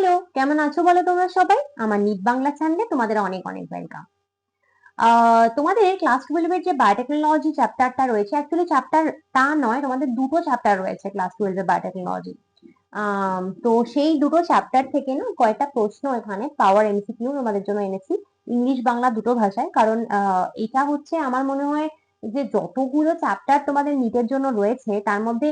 Hello, কেমন আছো বলো তোমরা সবাই? আমার নিট বাংলা চ্যানেলে তোমাদের অনেক অনেক ওয়েলকাম তোমাদের ক্লাস টুয়েলভের যে বায়োটেকনোলজি চ্যাপ্টারটা রয়েছে অ্যাকচুয়ালি চ্যাপ্টার তা নয়, তোমাদের দুটো চ্যাপ্টার রয়েছে ক্লাস টুয়েলভের বায়োটেকনোলজি তো সেই দুটো চ্যাপ্টার থেকে না কয়েকটা প্রশ্ন এখানে পাওয়ার এমসিকিউ তোমাদের জন্য এনেছি। ইংলিশ বাংলা দুটো ভাষায়, কারণ এটা হচ্ছে আমার মনে হয় যে যতগুলো চ্যাপ্টার তোমাদের নিটের জন্য রয়েছে, তার মধ্যে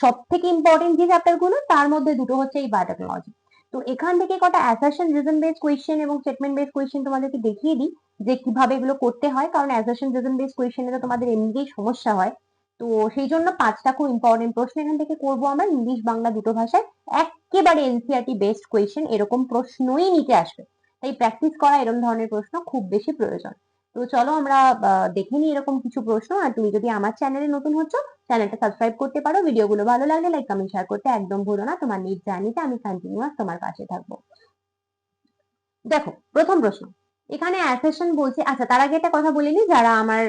সব থেকে ইম্পর্টেন্ট যে চ্যাপ্টারগুলো, তার মধ্যে দুটো হচ্ছে এই বায়োটেকনোলজি তো এখান থেকে কটা অ্যাসারশন রিজন বেস কোয়েশ্চেন এবং স্টেটমেন্ট বেস কোয়েশ্চেন তোমাদেরকে দেখিয়ে দিই যে কীভাবে এগুলো করতে হয়, কারণ অ্যাসারশন রিজন বেস কোয়েশ্চেনে তো তোমাদের এমনিতেই সমস্যা হয়। তো সেই জন্য পাঁচটা খুব ইম্পর্টেন্ট প্রশ্ন এখান থেকে করব আমরা। ইংলিশ, বাংলা দুটো ভাষায় একেবারে এনসিআরটি বেস্ট কোয়েশ্চেন এরকম প্রশ্নই নিতে আসবে। তাই প্র্যাকটিস করা এরকম ধরনের প্রশ্ন খুব বেশি প্রয়োজন। তো চলো আমরা দেখে নিই এরকম কিছু প্রশ্ন। আর তুমি যদি আমার চ্যানেলে নতুন হচ্ছ চ্যানেলটা সাবস্ক্রাইব করতে পারো। ভিডিওগুলো ভালো লাগলে লাইক কমেন্ট শেয়ার করতে একদম ভুলো না। তোমার নিজ জার্নিতে আমি কন্টিনিউয়াস তোমার পাশে থাকব। দেখো, প্রথম প্রশ্ন। এখানে অ্যাসেশন বলছে আচ্ছা তার আগে একটা কথা বলিনি যারা আমার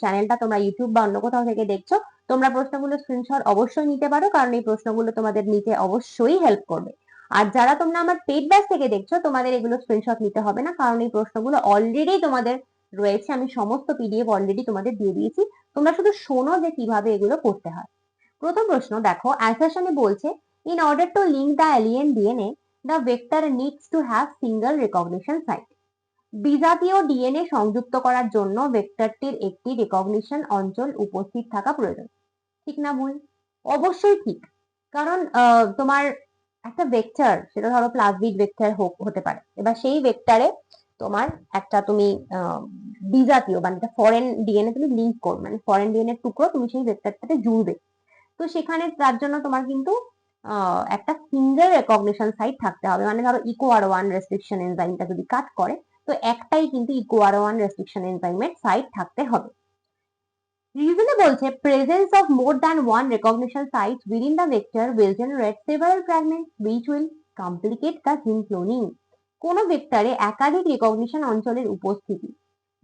চ্যানেলটা তোমরা ইউটিউব বা অন্য কোথাও থেকে দেখছ, তোমরা প্রশ্নগুলো স্ক্রিনশট অবশ্যই নিতে পারো। কারণ এই প্রশ্নগুলো তোমাদের নিতে অবশ্যই হেল্প করবে। আর যারা তোমরা আমার পেড ব্যাচ থেকে দেখছ, তোমাদের এগুলো স্ক্রিনশট নিতে হবে না। কারণ এই প্রশ্নগুলো অলরেডি তোমাদের রয়েছে, আমি সমস্ত পিডিএফ অলরেডি তোমাদের দিয়ে দিয়েছি। তোমরা শুধু শোনো যে কীভাবে এগুলো করতে হয়। প্রথম প্রশ্ন, দেখো অ্যাসাশনে বলছে in order to link the alien DNA the vector needs to have single recognition site বিজাতীয় ডিএনএ সংযুক্ত করার জন্য ভেক্টরটির একটি রেকগনিশন অঞ্চল উপস্থিত থাকা প্রয়োজন। ঠিক না ভুল? অবশ্যই ঠিক। কারণ তোমার একটা ভেক্টর সেটা ধরো প্লাজমিড ভেক্টর হোক, হতে পারে। এবার সেই ভেক্টরে তোমার একটা তুমি বিজাতীয় মানে একটা ফরেন ডিএনএ তুমি লিঙ্ক করো মানে ফরেন ডিএনএ টুকরো তুমি সেই ভেক্টরটাতে জুড়বে। তো সেখানে তার জন্য তোমার কিন্তু একটা সিঙ্গেল রেকগনিশন সাইট থাকতে হবে। মানে ধরো ইকো আর ওয়ান রেস্ট্রিকশন এনজাইমটা যদি কাট করে, তো একটাই কিন্তু ইকো আর ওয়ান রেস্ট্রিকশন এনজাইমের সাইট থাকতে হবে। রিজনে বলছে presence of more than one recognition site within the vector will generate several fragments which will complicate the gene cloning কোন ভেক্টরে একাধিক রিকগনিশন অঞ্চলের উপস্থিতি।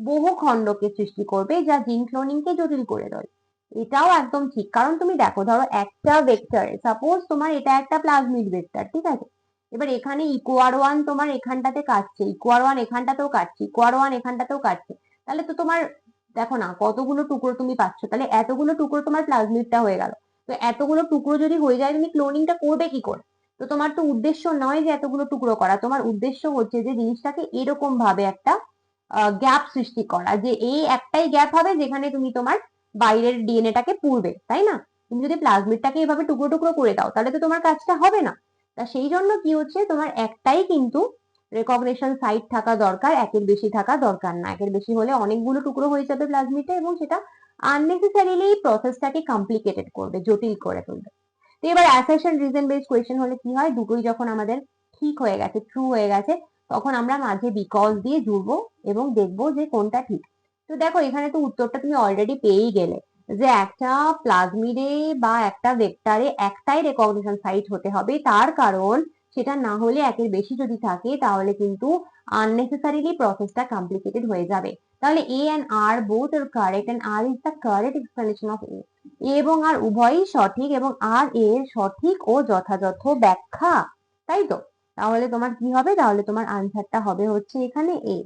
বহু খণ্ডকে সৃষ্টি করবে যা জিন ক্লোনিংকে জটিল করে দেয়। এটাও একদম ঠিক, কারণ তুমি দেখো, ধরো একটা ভেক্টরে সাপোজ তোমার এটা একটা প্লাজমিড ভেক্টর ঠিক আছে? এবার এখানে ইকোয়ার ওয়ান তোমার এখানটাতে কাটছে ইকোয়ার ওয়ান এখানটাতেও কাটছে ইকোয়ার ওয়ান এখানটাতেও কাটছে। তাহলে তো তোমার, দেখো না, কতগুলো টুকরো তুমি পাচ্ছ, তাহলে এতগুলো টুকরো তোমার প্লাজমিডটা হয়ে গেল। তো এতগুলো টুকরো যদি হয়ে যায়, তুমি ক্লোনিংটা করবে কি করে? তো তোমার তো উদ্দেশ্য নয় যে এতগুলো টুকরো করা। তোমার উদ্দেশ্য হচ্ছে যে জিনিসটাকে এরকম ভাবে একটা গ্যাপ সৃষ্টি করা, যে এই একটাই গ্যাপ হবে যেখানে তুমি তোমার বাইরের ডিএনএটাকে পুরবে তাই না? তুমি যদি প্লাজমিডটাকে এভাবে টুকরো টুকরো করে দাও, তাহলে তো তোমার কাজটা হবে না। তা সেই জন্য কি হচ্ছে, তোমার একটাই কিন্তু রেকগনেশন সাইট থাকা দরকার, একের বেশি থাকা দরকার না। একের বেশি হলে অনেকগুলো টুকরো হয়ে যাবে প্লাজমিডে এবং সেটা আননেসেসারিলি প্রসেসটাকে কমপ্লিকেটেড করবে, জটিল করে তুলবে। তো এবার অ্যাসেশন রিজন বেস কোয়েশ্চেন হলে কি হয়? দুটোই যখন আমাদের ঠিক হয়ে গেছে ট্রু হয়ে গেছে, তখন আমরা মাঝে বিকজ দিয়ে জুড়বো এবং দেখব যে কোনটা ঠিক। তো দেখো, এখানে তো উত্তরটা তুমি অলরেডি পেয়েই গেলে যে একটা প্লাজমিডে বা একটা ভেক্টরে একটাই রেকগনিশন সাইট হতে হবে। তার কারণ সেটা না হলে একের বেশি যদি থাকে, তাহলে কিন্তু আননেসেসারিলি প্রসেসটা কমপ্লিকেটেড হয়ে যাবে। তাহলে A and R both R correct and R is the correct explanation of A এবং আর উভয়ই সঠিক এবং আর এর সঠিক ও যথাযথ ব্যাখ্যা, তাই তো? তাহলে তোমার কি হবে? তাহলে তোমার আনসারটা হবে হচ্ছে এখানে এ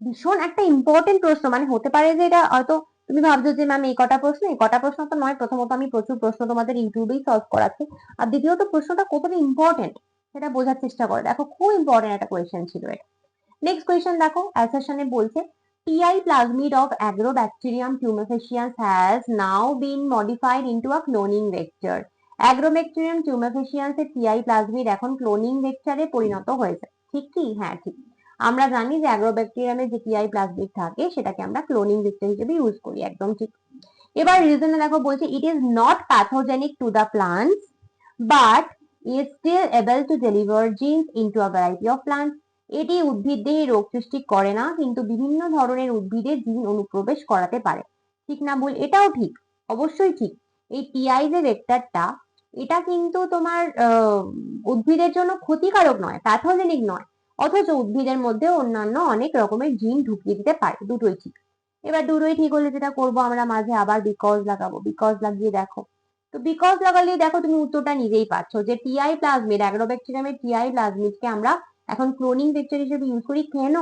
ভীষণ একটা ইম্পর্টেন্ট প্রশ্ন মানে হতে পারে যে এটা হয়তো তুমি ভাবছ যে ম্যাম এই কটা প্রশ্ন, এই কটা প্রশ্ন তো নয়, প্রথমত আমি প্রচুর প্রশ্ন তোমাদের ইউটিউবেই সলভ করাচ্ছি। আর দ্বিতীয়ত প্রশ্নটা কতটা ইম্পর্টেন্ট সেটা বোঝার চেষ্টা করো। দেখো, খুব ইম্পর্টেন্ট একটা কোয়েশ্চেন ছিল এটা। নেক্সট কোয়েশ্চেন দেখো অ্যাসেশনে বলছে TI plasmid of Agrobacterium tumefaciens has now been modified into a cloning vector. Agrobacterium tumefaciens এর TI plasmid এখন ক্লোনিং ভেক্টরে পরিণত হয়েছে। ঠিক কি? হ্যাঁ ঠিক। আমরা জানি যে অ্যাগ্রোব্যাকটেরিয়ামে যে টিআই প্লাজমিড থাকে, সেটাকে আমরা ক্লোনিং ভেক্টর হিসেবে ইউজ করি, একদম ঠিক। এবার রিজনে দেখো বলছে it is not pathogenic to the plants but is still able to deliver genes into a variety of plants এটি উদ্ভিদ দেহে রোগ সৃষ্টি করে না, কিন্তু বিভিন্ন ধরনের উদ্ভিদে জিন অনুপ্রবেশ করাতে পারে। ঠিক না, ভুল? এটাও ঠিক। অবশ্যই ঠিক। এই টিআই যে ভেক্টরটা এটা কিন্তু তোমার উদ্ভিদের জন্য ক্ষতিকারক নয় প্যাথোজেনিক নয়। অথচ উদ্ভিদের মধ্যে অন্যান্য অনেক রকমের জিন ঢুকিয়ে দিতে পারে, দুটোই ঠিক। এবার দুটোই ঠিক হলে যেটা করব আমরা, মাঝে আবার বিকজ লাগাবো, বিকজ লাগিয়ে দেখো। তো বিকজ লাগালে দেখো তুমি উত্তরটা নিজেই পাচ্ছ যে টিআই প্লাজমিড অ্যাগ্রোব্যাকটেরিয়ামের টিআই প্লাজমিডকে আমরা এখন ক্লোনিং ভেক্টর হিসেবে ইউজ করি কেন?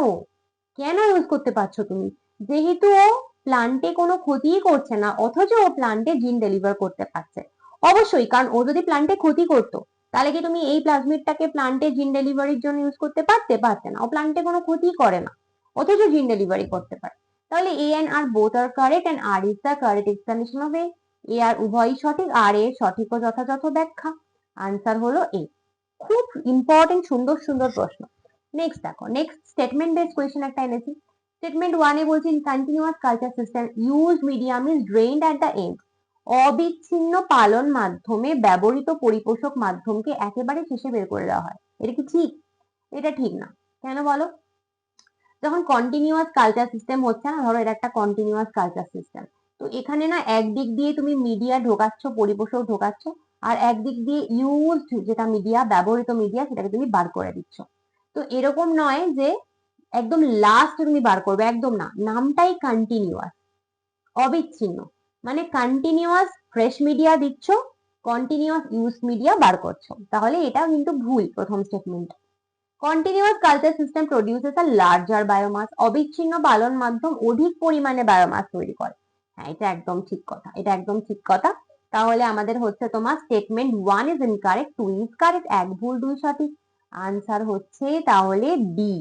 কেন ইউজ করতে পারছ তুমি? যেহেতু ও প্লান্টে কোনো ক্ষতিই করছে না, অথচ ও প্লান্টে জিন ডেলিভার করতে পারছে। অবশ্যই, কারণ ও যদি প্লান্টে ক্ষতি করতো, তাহলে কি তুমি এই প্লাজমিডটাকে প্লান্টে জিন ডেলিভারির জন্য ইউজ করতে পারতে? পারতে না। ও প্লান্টে কোনো ক্ষতি করে না, অথচ জিন ডেলিভারি করতে পারে। তাহলে A and R both R correct and R is the correct explanation of A A R উভয়ই সঠিক, আর এর সঠিক ও যথাযথ ব্যাখ্যা। আনসার হলো এ খুব ইম্পর্টেন্ট সুন্দর সুন্দর প্রশ্ন। নেক্সট দেখো নেক্সট স্টেটমেন্ট বেস কোয়েশ্চেন একটা এনেছি। স্টেটমেন্ট ওয়ানে বলছি continuous culture system use medium is drained at the end অবিচ্ছিন্ন পালন মাধ্যমে ব্যবহৃত পরিপোষক মাধ্যমকে একেবারে শেষে বের করে দেওয়া হয়। এটা কি ঠিক? এটা ঠিক না। কেন বলো? যখন কন্টিনিউয়াস কালচার সিস্টেম হচ্ছে না, ধরো এটা একটা কন্টিনিউয়াস কালচার সিস্টেম তো এখানে না একদিক দিয়ে তুমি মিডিয়া ঢোকাচ্ছ, পরিপোষক ঢোকাচ্ছ আর একদিক দিয়ে ইউজড যেটা মিডিয়া ব্যবহৃত মিডিয়া সেটাকে তুমি বার করে দিচ্ছ। তো এরকম নয় যে একদম লাস্ট তুমি বার করবে, একদম না। নামটাই কন্টিনিউয়াস অবিচ্ছিন্ন। মানে কন্টিনিউয়াস ফ্রেশ মিডিয়া দিচ্ছ কন্টিনিউয়াস ইউজ মিডিয়া বার করছ। তাহলে এটা কিন্তু ভুল প্রথম statement continuous culture system produces a larger biomass অবিচ্ছিন্ন পালন মাধ্যম অধিক পরিমাণে বায়োমাস তৈরি করে। হ্যাঁ এটা একদম ঠিক কথা, এটা একদম ঠিক কথা। তাহলে আমাদের হচ্ছে তোমার statement one is incorrect two is correct এক ভুল, দুই সঠিক। আনসার হচ্ছে তাহলে বি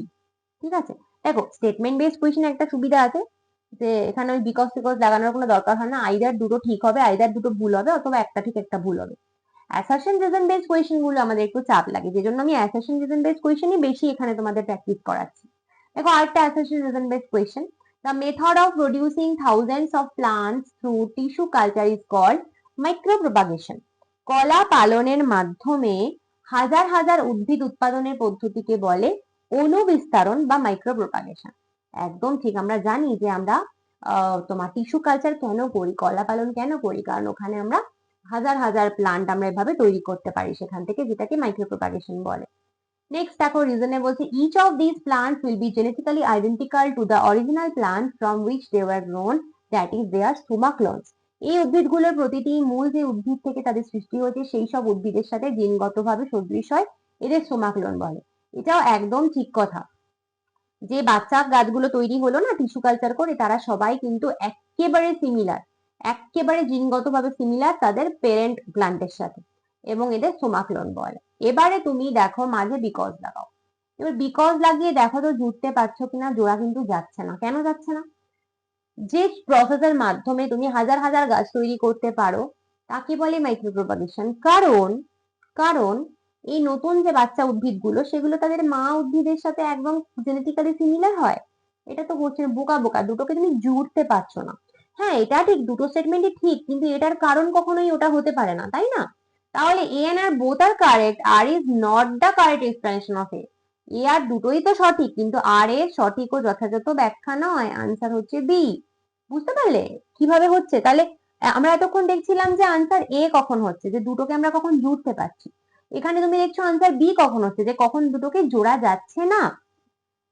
ঠিক আছে? দেখো স্টেটমেন্ট বেস কোয়েশ্চেন একটা সুবিধা আছে যে এখানে ওই বিকজ টিকজ লাগানোর কোনো দরকার হয় না। আইদার দুটো ঠিক হবে আইদার দুটো ভুল হবে, অথবা একটা ঠিক, একটা ভুল হবে। অ্যাসারশন রিজন বেস কোয়েশ্চেনগুলো আমাদের একটু চাপ লাগে, যে জন্য আমি অ্যাসারশন রিজন বেস কোয়েশ্চেনই বেশি এখানে তোমাদের প্র্যাকটিস করাচ্ছি। দেখো, আরেকটা assertion reason base question the method of producing thousands of plants through tissue culture is called micro propagation কলা পালনের মাধ্যমে হাজার হাজার উদ্ভিদ উৎপাদনের পদ্ধতিকে বলে অনুবিস্তারণ বা মাইক্রো প্রপাগেশন একদম ঠিক, আমরা জানি যে আমরা তোমার টিস্যু কালচার কেন করি, কলা পালন কেন করি? কারণ ওখানে আমরা হাজার হাজার প্লান্ট আমরা এভাবে তৈরি করতে পারি, সেখান থেকে যেটাকে মাইক্রো প্রপাগেশন বলে। নেক্সট দেখো রিজনে বলছে each of this plants will be genetically identical to the original plant from which they were grown that is their clones এই উদ্ভিদগুলোর প্রতিটি মূল যে উদ্ভিদ থেকে তাদের সৃষ্টি হয়েছে, সেই সব উদ্ভিদের সাথে জিনগতভাবে সদৃশ হয়, এদের সোমাক্লোন বলে। এটাও একদম ঠিক কথা। যে বাচ্চা গাছগুলো তৈরি হলো না টিস্যু কালচার করে, তারা সবাই কিন্তু একেবারে সিমিলার একেবারে জিনগতভাবে সিমিলার তাদের পেরেন্ট প্লান্টের সাথে এবং এদের সোমাক্লোন বলে। এবারে তুমি দেখো মাঝে বিকজ লাগাও। এবার বিকজ লাগিয়ে দেখো তো জুড়তে পারছ কিনা, জোড়া কিন্তু যাচ্ছে না। কেন যাচ্ছে না? যে প্রসেসের মাধ্যমে তুমি হাজার হাজার গাছ তৈরি করতে পারো, তাকে বলে মাইক্রো প্রপাগেশন কারণ কারণ এই নতুন যে বাচ্চা উদ্ভিদগুলো, সেগুলো তাদের মা উদ্ভিদের সাথে একদম জেনেটিক্যালি সিমিলার হয়। এটা তো হচ্ছে বোকা বোকা, দুটোকে তুমি জুড়তে পারছ না। হ্যাঁ এটা ঠিক, দুটো স্টেটমেন্টই ঠিক, কিন্তু এটার কারণ কখনোই ওটা হতে পারে না, তাই না? তাহলে A and R both R correct R is not the correct explanation of A A R দুটোই তো সঠিক, কিন্তু আর এর সঠিক ও যথাযথ ব্যাখ্যা নয়। আনসার হচ্ছে বি বুঝতে পারলে? কীভাবে হচ্ছে? তাহলে আমরা এতক্ষণ দেখছিলাম যে আনসার এ কখন হচ্ছে, যে দুটোকে আমরা কখন জুড়তে পারছি। এখানে তুমি দেখছ আনসার বি কখন হচ্ছে, যে কখন দুটোকে জোড়া যাচ্ছে না?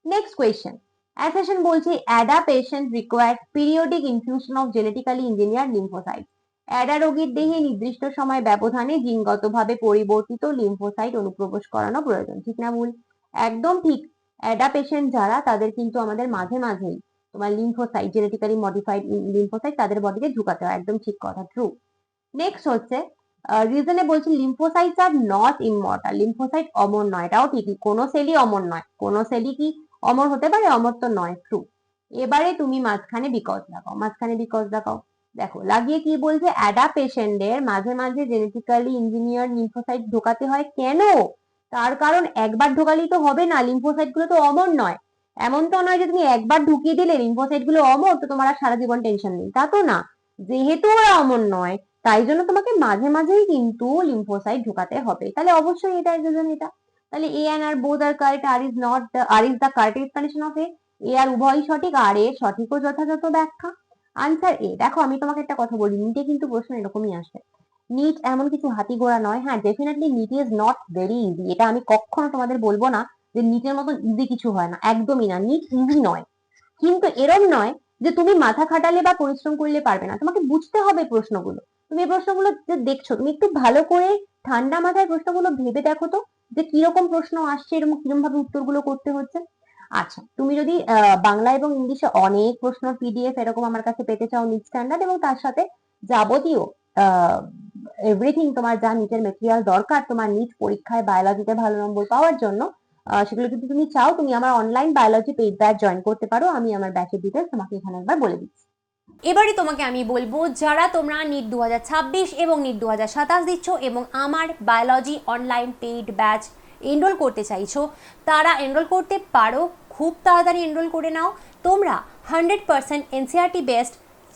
নেক্সট কোয়েশ্চেন অ্যাসেশন বলছে ADA patient required periodic infusion of genetically engineer lymphocyte ADA রোগীর দেহে নির্দিষ্ট সময় ব্যবধানে জিনগতভাবে পরিবর্তিত লিম্ফোসাইট অনুপ্রবেশ করানো প্রয়োজন। ঠিক না ভুল? একদম ঠিক। অ্যাডা পেশেন্ট যারা, তাদের কিন্তু আমাদের মাঝে মাঝেই তোমার লিম্ফোসাইট জেনেটিক্যালি মডিফাইড লিম্ফোসাইট তাদের বডিতে ঢুকাতে হয়। একদম ঠিক কথা ট্রু নেক্সট হচ্ছে রিজনে বলছি lymphocytes are not immortal lymphocyte অমর নয়, এটাও ঠিকই। কোনো সেলই অমর নয়। কোনো সেলই কি অমর হতে পারে? অমর তো নয় ট্রু এবারে তুমি মাঝখানে বিকজ লাগাও মাঝখানে বিকজ লাগাও দেখো, লাগিয়ে কি বলছে? অ্যাডা পেশেন্টদের মাঝে মাঝে জেনেটিক্যালি ইঞ্জিনিয়ার লিম্ফোসাইট ঢোকাতে হয় কেন? তার কারণ একবার ঢোকালেই তো হবে না লিম্ফোসাইটগুলো তো অমর নয়। এমন তো নয় যে তুমি একবার ঢুকিয়ে দিলে লিম্ফোসাইটগুলো অমর, তো তোমার আর সারা জীবন টেনশন নেই। তা তো না। যেহেতু ওরা অমর নয়, তাই জন্য তোমাকে মাঝে মাঝেই কিন্তু লিম্ফোসাইট ঢোকাতে হবে। তাহলে অবশ্যই এটা রিজন এটা। তাহলে A and R both R correct R is not R is the correct explanation of A A R উভয়ই সঠিক, আর এর সঠিক ও যথাযথ ব্যাখ্যা। আনসার এ দেখো, আমি তোমাকে একটা কথা বলি, নিটে কিন্তু প্রশ্ন এরকমই আসে। নিট এমন কিছু হাতি ঘোড়া নয়। হ্যাঁ definitely NEET is not very easy এটা আমি কখনো তোমাদের বলব না যে নিটের মতন ইজি কিছু হয় না একদমই না। নিট ইজি নয়। কিন্তু এরম নয় যে তুমি মাথা খাটালে বা পরিশ্রম করলে পারবে না। তোমাকে বুঝতে হবে প্রশ্নগুলো। তুমি এই প্রশ্নগুলো যে দেখছ তুমি একটু ভালো করে ঠান্ডা মাথায় প্রশ্নগুলো ভেবে দেখো তো যে কীরকম প্রশ্ন আসছে এরকম কীরকম ভাবে উত্তরগুলো করতে হচ্ছে। আচ্ছা তুমি যদি আহ, বাংলা এবং ইংলিশে অনেক প্রশ্ন পিডিএফ এরকম আমার কাছে পেতে চাও নিট স্ট্যান্ডার্ড এবং তার সাথে যাবতীয় এভরিথিং তোমার যা নিটের মেটেরিয়াল দরকার, তোমার নিট পরীক্ষায় বায়োলজিতে ভালো নম্বর পাওয়ার জন্য সেগুলো যদি তুমি চাও, তুমি আমার online biology paid batch join করতে পারো, আমি আমার ব্যাচের ডিটেলস তোমাকে এখানে একবার বলে দিচ্ছি। এবারে তোমাকে আমি বলব, যারা তোমরা নিট দুহাজার ছাব্বিশ এবং নিট দু দিচ্ছ এবং আমার biology online paid batch enroll করতে চাইছো, তারা এনরোল করতে পারো, খুব তাড়াতাড়ি এনরোল করে নাও। তোমরা hundred percent NCERT based